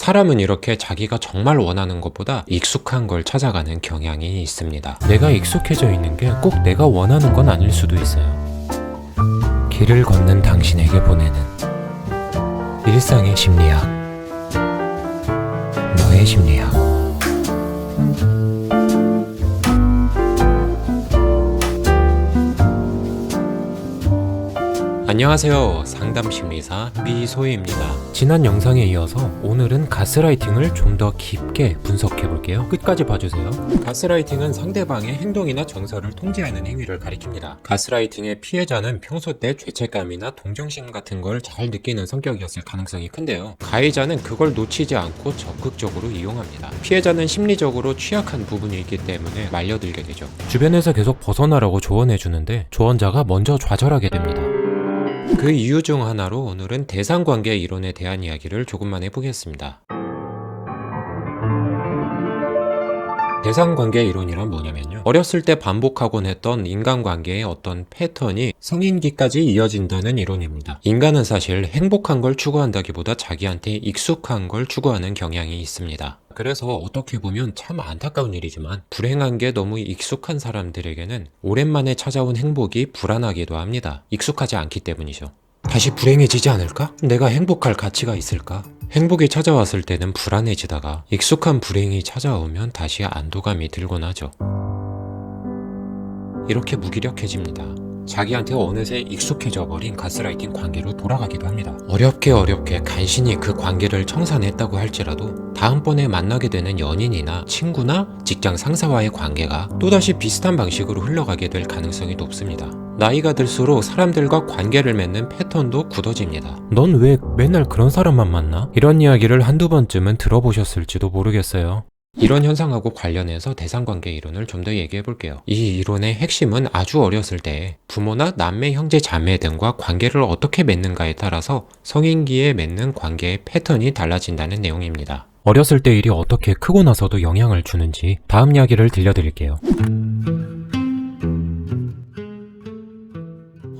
사람은 이렇게 자기가 정말 원하는 것보다 익숙한 걸 찾아가는 경향이 있습니다. 내가 익숙해져 있는 게 꼭 내가 원하는 건 아닐 수도 있어요. 길을 걷는 당신에게 보내는 일상의 심리학. 너의 심리학. 안녕하세요. 상담 심리사 미소희입니다. 지난 영상에 이어서 오늘은 가스라이팅을 좀 더 깊게 분석해 볼게요. 끝까지 봐주세요. 가스라이팅은 상대방의 행동이나 정서를 통제하는 행위를 가리킵니다. 가스라이팅의 피해자는 평소 때 죄책감이나 동정심 같은 걸 잘 느끼는 성격이었을 가능성이 큰데요. 가해자는 그걸 놓치지 않고 적극적으로 이용합니다. 피해자는 심리적으로 취약한 부분이 있기 때문에 말려들게 되죠. 주변에서 계속 벗어나라고 조언해 주는데 조언자가 먼저 좌절하게 됩니다. 그 이유 중 하나로 오늘은 대상관계 이론에 대한 이야기를 조금만 해보겠습니다. 대상관계 이론이란 뭐냐면요. 어렸을 때 반복하곤 했던 인간관계의 어떤 패턴이 성인기까지 이어진다는 이론입니다. 인간은 사실 행복한 걸 추구한다기보다 자기한테 익숙한 걸 추구하는 경향이 있습니다. 그래서 어떻게 보면 참 안타까운 일이지만 불행한 게 너무 익숙한 사람들에게는 오랜만에 찾아온 행복이 불안하기도 합니다. 익숙하지 않기 때문이죠. 다시 불행해지지 않을까? 내가 행복할 가치가 있을까? 행복이 찾아왔을 때는 불안해지다가 익숙한 불행이 찾아오면 다시 안도감이 들곤 하죠. 이렇게 무기력해집니다. 자기한테 어느새 익숙해져 버린 가스라이팅 관계로 돌아가기도 합니다. 어렵게 어렵게 간신히 그 관계를 청산했다고 할지라도 다음번에 만나게 되는 연인이나 친구나 직장 상사와의 관계가 또다시 비슷한 방식으로 흘러가게 될 가능성이 높습니다. 나이가 들수록 사람들과 관계를 맺는 패턴도 굳어집니다. 넌 왜 맨날 그런 사람만 만나? 이런 이야기를 한두 번쯤은 들어보셨을지도 모르겠어요. 이런 현상하고 관련해서 대상관계 이론을 좀 더 얘기해 볼게요. 이 이론의 핵심은 아주 어렸을 때 부모나 남매, 형제, 자매 등과 관계를 어떻게 맺는가에 따라서 성인기에 맺는 관계의 패턴이 달라진다는 내용입니다. 어렸을 때 일이 어떻게 크고 나서도 영향을 주는지 다음 이야기를 들려드릴게요.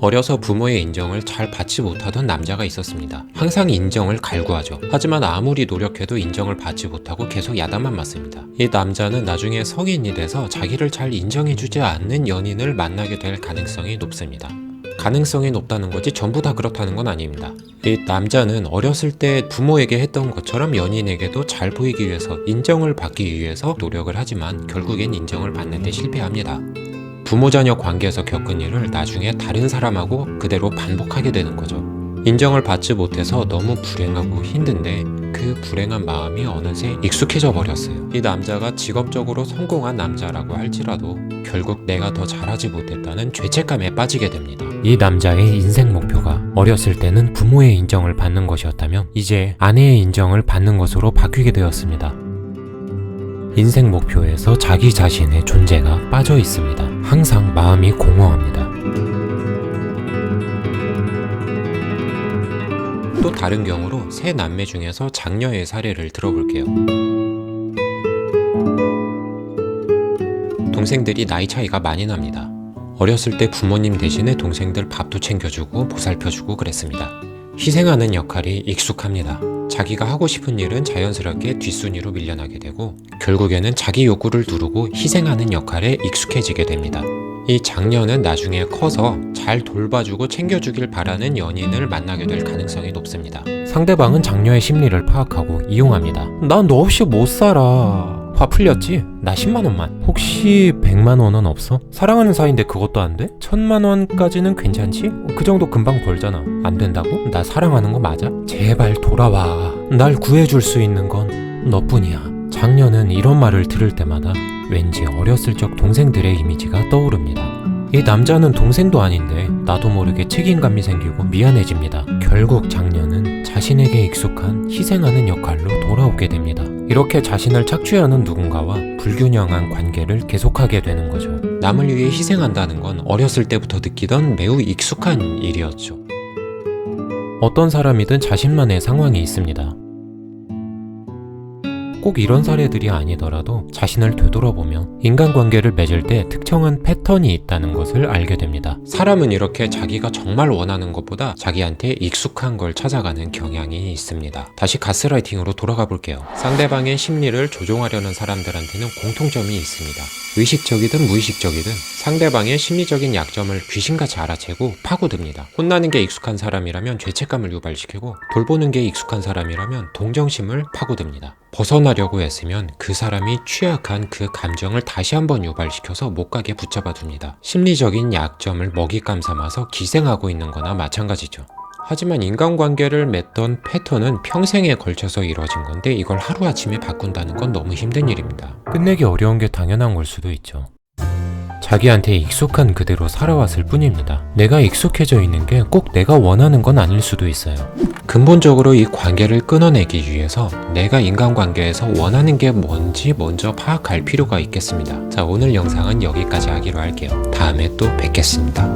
어려서 부모의 인정을 잘 받지 못하던 남자가 있었습니다. 항상 인정을 갈구하죠. 하지만 아무리 노력해도 인정을 받지 못하고 계속 야단만 맞습니다. 이 남자는 나중에 성인이 돼서 자기를 잘 인정해주지 않는 연인을 만나게 될 가능성이 높습니다. 가능성이 높다는 거지 전부 다 그렇다는 건 아닙니다. 이 남자는 어렸을 때 부모에게 했던 것처럼 연인에게도 잘 보이기 위해서 인정을 받기 위해서 노력을 하지만 결국엔 인정을 받는데 실패합니다. 부모 자녀 관계에서 겪은 일을 나중에 다른 사람하고 그대로 반복하게 되는 거죠. 인정을 받지 못해서 너무 불행하고 힘든데 그 불행한 마음이 어느새 익숙해져 버렸어요. 이 남자가 직업적으로 성공한 남자라고 할지라도 결국 내가 더 잘하지 못했다는 죄책감에 빠지게 됩니다. 이 남자의 인생 목표가 어렸을 때는 부모의 인정을 받는 것이었다면 이제 아내의 인정을 받는 것으로 바뀌게 되었습니다. 인생 목표에서 자기 자신의 존재가 빠져 있습니다. 항상 마음이 공허합니다. 또 다른 경우로 세 남매 중에서 장녀의 사례를 들어볼게요. 동생들이 나이 차이가 많이 납니다. 어렸을 때 부모님 대신에 동생들 밥도 챙겨주고 보살펴주고 그랬습니다. 희생하는 역할이 익숙합니다. 자기가 하고 싶은 일은 자연스럽게 뒷순위로 밀려나게 되고 결국에는 자기 욕구를 두르고 희생하는 역할에 익숙해지게 됩니다. 이 장녀는 나중에 커서 잘 돌봐주고 챙겨주길 바라는 연인을 만나게 될 가능성이 높습니다. 상대방은 장녀의 심리를 파악하고 이용합니다. 난 너 없이 못 살아. 화 풀렸지? 나 10만 원만. 혹시 100만 원은 없어? 사랑하는 사이인데 그것도 안 돼? 1000만 원까지는 괜찮지? 그 정도 금방 벌잖아. 안 된다고? 나 사랑하는 거 맞아? 제발 돌아와. 날 구해줄 수 있는 건 너뿐이야. 장녀는 이런 말을 들을 때마다 왠지 어렸을 적 동생들의 이미지가 떠오릅니다. 이 남자는 동생도 아닌데 나도 모르게 책임감이 생기고 미안해집니다. 결국 장녀는 자신에게 익숙한 희생하는 역할로 돌아오게 됩니다. 이렇게 자신을 착취하는 누군가와 불균형한 관계를 계속하게 되는 거죠. 남을 위해 희생한다는 건 어렸을 때부터 느끼던 매우 익숙한 일이었죠. 어떤 사람이든 자신만의 상황이 있습니다. 꼭 이런 사례들이 아니더라도 자신을 되돌아보면 인간관계를 맺을 때 특정한 패턴이 있다는 것을 알게 됩니다. 사람은 이렇게 자기가 정말 원하는 것보다 자기한테 익숙한 걸 찾아가는 경향이 있습니다. 다시 가스라이팅으로 돌아가 볼게요. 상대방의 심리를 조종하려는 사람들한테는 공통점이 있습니다. 의식적이든 무의식적이든 상대방의 심리적인 약점을 귀신같이 알아채고 파고듭니다. 혼나는 게 익숙한 사람이라면 죄책감을 유발시키고 돌보는 게 익숙한 사람이라면 동정심을 파고듭니다. 벗어나 려고 했으면 그 사람이 취약한 그 감정을 다시 한번 유발시켜서 못 가게 붙잡아 둡니다. 심리적인 약점을 먹잇감 삼아서 기생하고 있는 거나 마찬가지죠. 하지만 인간관계를 맺던 패턴은 평생에 걸쳐서 이루어진 건데 이걸 하루아침에 바꾼다는 건 너무 힘든 일입니다. 끝내기 어려운 게 당연한 걸 수도 있죠. 자기한테 익숙한 그대로 살아왔을 뿐입니다. 내가 익숙해져 있는 게 꼭 내가 원하는 건 아닐 수도 있어요. 근본적으로 이 관계를 끊어내기 위해서 내가 인간관계에서 원하는 게 뭔지 먼저 파악할 필요가 있겠습니다. 자, 오늘 영상은 여기까지 하기로 할게요. 다음에 또 뵙겠습니다.